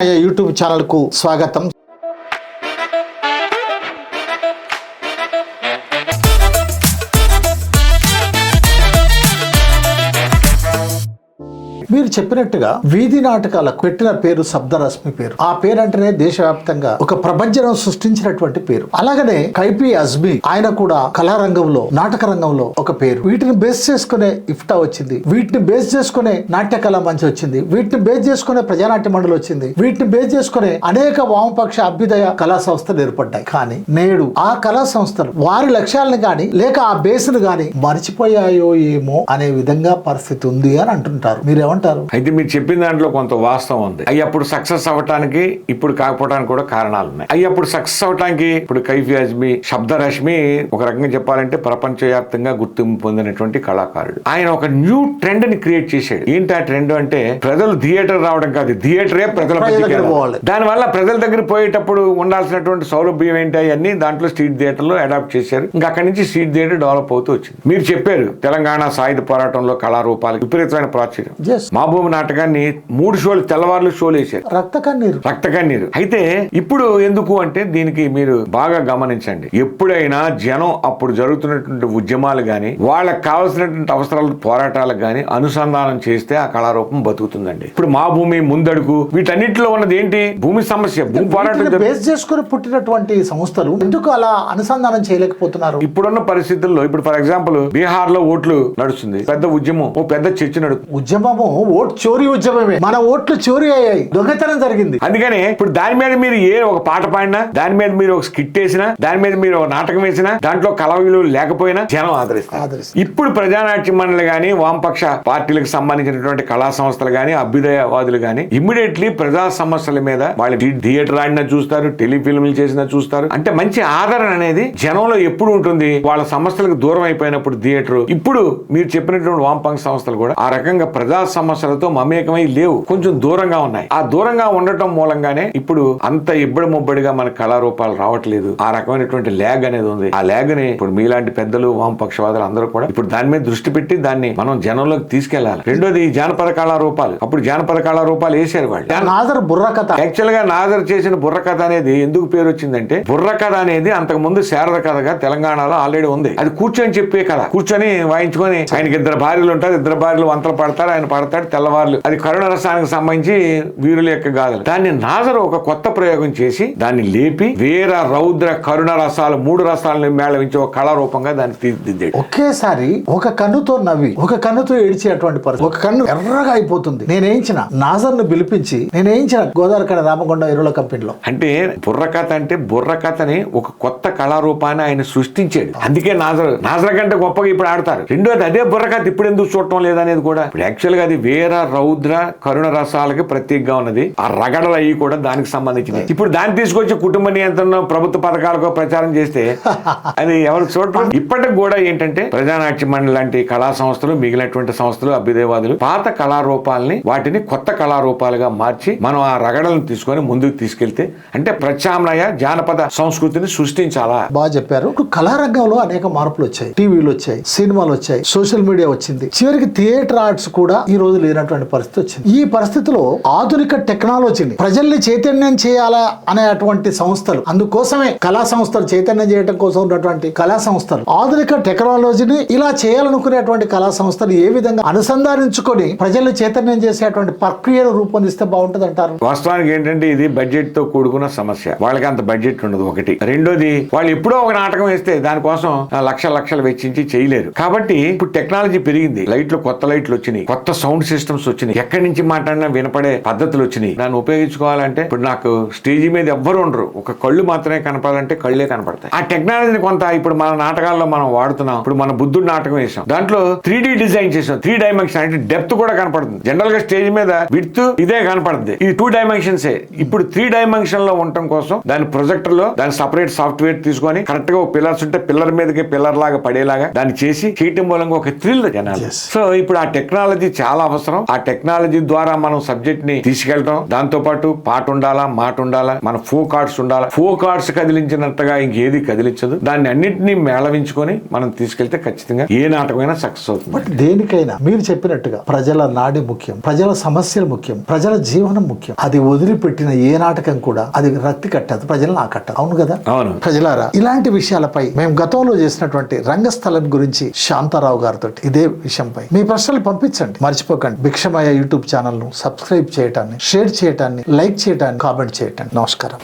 YouTube ఛానల్కు స్వాగతం. మీరు చెప్పినట్టుగా వీధి నాటకాలకు పెట్టిన పేరు శబ్దరశ్మి పేరు. ఆ పేరు అంటేనే దేశవ్యాప్తంగా ఒక ప్రపంచం సృష్టించినటువంటి పేరు. అలాగనే కైపి అజ్మి ఆయన కూడా కళారంగంలో నాటక రంగంలో ఒక పేరు. వీటిని బేస్ చేసుకునే ఇఫ్టా వచ్చింది. వీటిని బేస్ చేసుకునే నాట్య కళా మంచి వచ్చింది. వీటిని బేస్ చేసుకునే ప్రజానాట్య మండలి వచ్చింది. వీటిని బేస్ చేసుకునే అనేక వామపక్ష అభ్యుదయ కళా సంస్థలు ఏర్పడ్డాయి. కానీ నేడు ఆ కళా సంస్థలు వారి లక్ష్యాలను గాని లేక ఆ బేస్ను గాని మర్చిపోయాయో ఏమో అనే విధంగా పరిస్థితి ఉంది అని అంటుంటారు. మీరేమంటారు అయితే మీరు చెప్పిన దాంట్లో కొంత వాస్తవం ఉంది. అవి అప్పుడు సక్సెస్ అవ్వటానికి ఇప్పుడు కాకపోవడానికి కూడా కారణాలు ఉన్నాయి. అవి అప్పుడు సక్సెస్ అవ్వటానికి ఇప్పుడు కైఫీ అజ్మి శబ్దరశ్మి ఒక రకంగా చెప్పాలంటే ప్రపంచవ్యాప్తంగా గుర్తింపు పొందినటువంటి కళాకారుడు. ఆయన ఒక న్యూ ట్రెండ్ని క్రియేట్ చేశాడు. ఏంటి ఆ ట్రెండ్ అంటే ప్రజలు థియేటర్ రావడం కాదు థియేటరే ప్రజల. దానివల్ల ప్రజల దగ్గర పోయేటప్పుడు ఉండాల్సినటువంటి సౌలభ్యం ఏంటి అవన్నీ దాంట్లో స్ట్రీట్ థియేటర్లో అడాప్ట్ చేశారు. ఇంకా అక్కడి నుంచి స్ట్రీట్ థియేటర్ డెవలప్ అవుతూ వచ్చింది. మీరు చెప్పారు తెలంగాణ సాయుధ పోరాటంలో కళారూపాలకు విపరీతమైన ప్రాచుర్యం. Yes. మా భూమి నాటకాన్ని మూడు షోలు తెల్లవారులు షోలు వేశారు. రక్త కన్నీరు. రక్త కన్నీరు. అయితే ఇప్పుడు ఎందుకు అంటే దీనికి మీరు బాగా గమనించండి. ఎప్పుడైనా జనం అప్పుడు జరుగుతున్నటువంటి ఉద్యమాలు గాని వాళ్ళకి కావాల్సినటువంటి అవసరాలు పోరాటాలకు గాని అనుసంధానం చేస్తే ఆ కళారూపం బతుకుతుందండి. ఇప్పుడు మా భూమి ముందడుగు వీటన్నిటిలో ఉన్నది ఏంటి? భూమి సమస్య భూమి పోరాటం బేస్ చేసుకుని పుట్టినటువంటి సంస్థలు ఎందుకు అలా అనుసంధానం చేయలేకపోతున్నారు? ఇప్పుడున్న పరిస్థితుల్లో ఇప్పుడు ఫర్ ఎగ్జాంపుల్ బీహార్లో ఓట్లు నడుస్తుంది పెద్ద ఉద్యమం ఓ పెద్ద చర్చ నడుస్తుంది ఉద్యమము ఓట్ చోరీ ఉద్యమమే. మన ఓట్లు చోరీ అయ్యాయి. దొంగతనం జరిగింది. అందుకని ఇప్పుడు దాని మీద మీరు ఏ ఒక పాట పాడినా దాని మీద మీరు ఒక స్కిట్ వేసినా దాని మీద మీరు ఒక నాటకం వేసినా దాంట్లో కళ విలువలు లేకపోయినా జనం ఆదరిస్తారు. ఇప్పుడు ప్రజానాట్య మండలి గాని వామపక్ష పార్టీలకు సంబంధించినటువంటి కళా సంస్థలు గాని అభ్యుదయవాదులు గాని ఇమ్మీడియట్లీ ప్రజా సమస్యల మీద వాళ్ళు థియేటర్ ఆడినా చూస్తారు టెలిఫిల్మ్లు చేసినా చూస్తారు. అంటే మంచి ఆదరణ అనేది జనంలో ఎప్పుడు ఉంటుంది? వాళ్ళ సమస్యలకు దూరం అయిపోయినప్పుడు థియేటర్. ఇప్పుడు మీరు చెప్పినటువంటి వామపక్ష సంస్థలు కూడా ఆ రకంగా ప్రజా సమస్యలతో మమేకమై లేవు. కొంచెం దూరంగా ఉన్నాయి. ఆ దూరంగా ఉండటం మూలంగానే ఇప్పుడు అంత ఇబ్బడి ముబ్బడిగా మన కళారూపాలు రావట్లేదు. ఆ రకమైనటువంటి ల్యాగ్ అనేది ఉంది. ఆ ల్యాగ్ని ఇప్పుడు మీలాంటి పెద్దలు వామపక్షవాదులు అందరూ కూడా ఇప్పుడు దాని మీద దృష్టి పెట్టి దాన్ని మనం జనంలోకి తీసుకెళ్ళాలి. రెండోది జానపద కళారూపాలు. అప్పుడు జానపద కళారూపాలు వేసారు వాళ్ళు. నాదర్ బుర్ర కథ. యాక్చువల్గా నాదర్ చేసిన బుర్ర కథ అనేది ఎందుకు పేరు వచ్చిందంటే బుర్ర కథ అనేది అంతకు ముందు శారద కథగా తెలంగాణలో ఆల్రెడీ ఉంది. అది కూర్చొని చెప్పే కథ. కూర్చొని వాయించుకొని ఆయనకి ఇద్దరు భార్యలు ఉంటారు. ఇద్దరు భార్యలు వంతలు పడతారు. ఆయన పడతాడు తెల్లవారులు. అది కరుణ రసానికి సంబంధించి వీరుల యొక్క గాథలు. దాన్ని నాజరు ఒక కొత్త ప్రయోగం చేసి దాన్ని లేపి వీర రౌద్ర కరుణ రసాలు మూడు రసాలను మేళవించి ఒక కళారూపంగా దాన్ని తీర్చిదిద్దాడు. ఒకేసారి ఒక కన్నుతో నవ్వి ఒక కన్నుతో ఏడిచేటువంటి పరిస్థితి. ఒక కన్ను ఎర్రగా అయిపోతుంది. నేనేయించిన నాజర్ను పిలిపించి నేనేయించిన గోదావరికడ రామకొండ ఎరువుల కంపెనీలో. అంటే బుర్ర కథ అంటే బుర్ర కథని ఒక కొత్త కళారూపాన్ని ఆయన సృష్టించాడు. అందుకే నాజర్ నాజర్ కంటే గొప్పగా ఇప్పుడు ఆడతారు. రెండోది అదే బుర్ర కథ ఇప్పుడు ఎందుకు చూడటం లేదనేది కూడా. ఇప్పుడు యాక్చువల్గా అది వీర రౌద్ర కరుణ రసాలకి ప్రత్యేకంగా ఉన్నది. ఆ రగడలు అవి కూడా దానికి సంబంధించినవి. ఇప్పుడు దాన్ని తీసుకొచ్చి కుటుంబ నియంత్రణ ప్రభుత్వ పథకాలకు ప్రచారం చేస్తే అది ఎవరు చూడటం ఇప్పటికి కూడా ఏంటంటే ప్రజానాట్య మండలి లాంటి కళా సంస్థలు మిగిలినటువంటి సంస్థలు అభ్యుదయవాదులు పాత కళారూపాలని వాటిని కొత్త కళారూపాలుగా మార్చి మనం ఆ రగడలను తీసుకొని ముందుకు తీసుకెళ్తే అంటే ప్రత్యామ్నాయ జానపద సంస్కృతిని సృష్టించాలా? బాగా చెప్పారు. కళారంగంలో అనేక మార్పులు వచ్చాయి. టీవీలు వచ్చాయి సినిమాలు వచ్చాయి సోషల్ మీడియా వచ్చింది. చివరికి థియేటర్ ఆర్ట్స్ కూడా ఈ రోజు లేనటువంటి పరిస్థితి వచ్చింది. ఈ పరిస్థితిలో ఆధునిక టెక్నాలజీని ప్రజల్ని చైతన్యం చేయాలా అనేటువంటి సంస్థలు అందుకోసమే కళా సంస్థలు చైతన్యం చేయడం కోసం ఉన్నటువంటి కళా సంస్థలు ఆధునిక టెక్నాలజీని ఇలా చేయాలనుకునేటువంటి కళా సంస్థలు ఏ విధంగా అనుసంధానించుకొని ప్రజల్ని చైతన్యం చేసేటువంటి ప్రక్రియను రూపొందిస్తే బాగుంటుంది అంటారు? వాస్తవానికి ఏంటంటే ఇది బడ్జెట్తో కూడుకున్న సమస్య. వాళ్ళకి అంత బడ్జెట్ ఉండదు ఒకటి. రెండోది వాళ్ళు ఎప్పుడో ఒక నాటకం వేస్తే దానికోసం ఆ, లక్షల లక్షలు వెచ్చించి చేయలేరు. కాబట్టి ఇప్పుడు టెక్నాలజీ పెరిగింది. లైట్లు కొత్త లైట్లు వచ్చినాయి. కొత్త సౌండ్ సిస్టమ్స్ వచ్చినాయి. ఎక్కడి నుంచి మాట్లాడినా వినపడే పద్ధతులు వచ్చినాయి. దాన్ని ఉపయోగించుకోవాలంటే ఇప్పుడు నాకు స్టేజీ మీద ఎవ్వరు ఉండరు. ఒక కళ్ళు మాత్రమే కనపడాలంటే కళ్ళే కనపడతాయి. ఆ టెక్నాలజీని కొంత ఇప్పుడు మన నాటకాల్లో మనం వాడుతున్నాం. ఇప్పుడు మన బుద్ధుడు నాటకం వేసాం. దాంట్లో త్రీ డిజైన్ చేసాం. త్రీ డైమెన్షన్ అంటే డెప్త్ కూడా కనపడుతుంది. జనరల్గా స్టేజ్ మీద విడ్త్ ఇదే కనపడుతుంది ఇది టూ డైమెన్షన్స్. ఇప్పుడు త్రీ డైమెన్షన్లో ఉండటం కోసం దాని ప్రొజెక్టర్లో దాని సపరేట్ సాఫ్ట్వేర్ తీసుకొని కరెక్ట్గా పిల్లర్స్ ఉంటే పిల్లర్ మీదకి పిల్లర్ లాగా పడేలాగా దాన్ని చేసి చేయటం మూలంగా ఒక థ్రిల్ జనాలు. సో ఇప్పుడు ఆ టెక్నాలజీ చాలా అవసరం. ఆ టెక్నాలజీ ద్వారా మనం సబ్జెక్ట్ని తీసుకెళ్ళటం దాంతో పాటు పాట ఉండాలా మాట ఉండాలా మన ఫో కార్డ్స్ ఉండాలా. ఫో కార్డ్స్ కదిలించినట్టుగా ఇంకేది కదిలించదు. దాన్ని అన్నింటినీ మేళవించుకొని మనం తీసుకెళ్తే ఖచ్చితంగా ఏ నాటకమైనా సక్సెస్ అవుతుంది. బట్ దేనికైనా మీరు చెప్పినట్టుగా ప్రజల నాడి ముఖ్యం ప్రజల సమస్యలు ముఖ్యం ప్రజల జీవనం ముఖ్యం. అది వదిలిపెట్టిన ఏ నాటకం కూడా అది రక్తి కట్టదు ప్రజలను ఆకట్టదు. అవును కదా? అవును. ప్రజలారా ఇలాంటి విషయాలపై మేము గతంలో చేసినటువంటి రంగస్థలం గురించి శాంతారావు గారితో ఇదే విషయంపై మీ ప్రశ్నలు పంపించండి. మర్చిపోకండి భిక్షమయ్య యూట్యూబ్ ఛానల్ను సబ్స్క్రైబ్ చేయటాన్ని షేర్ చేయటాన్ని లైక్ చేయటాన్ని కామెంట్ చేయటాన్ని. నమస్కారం.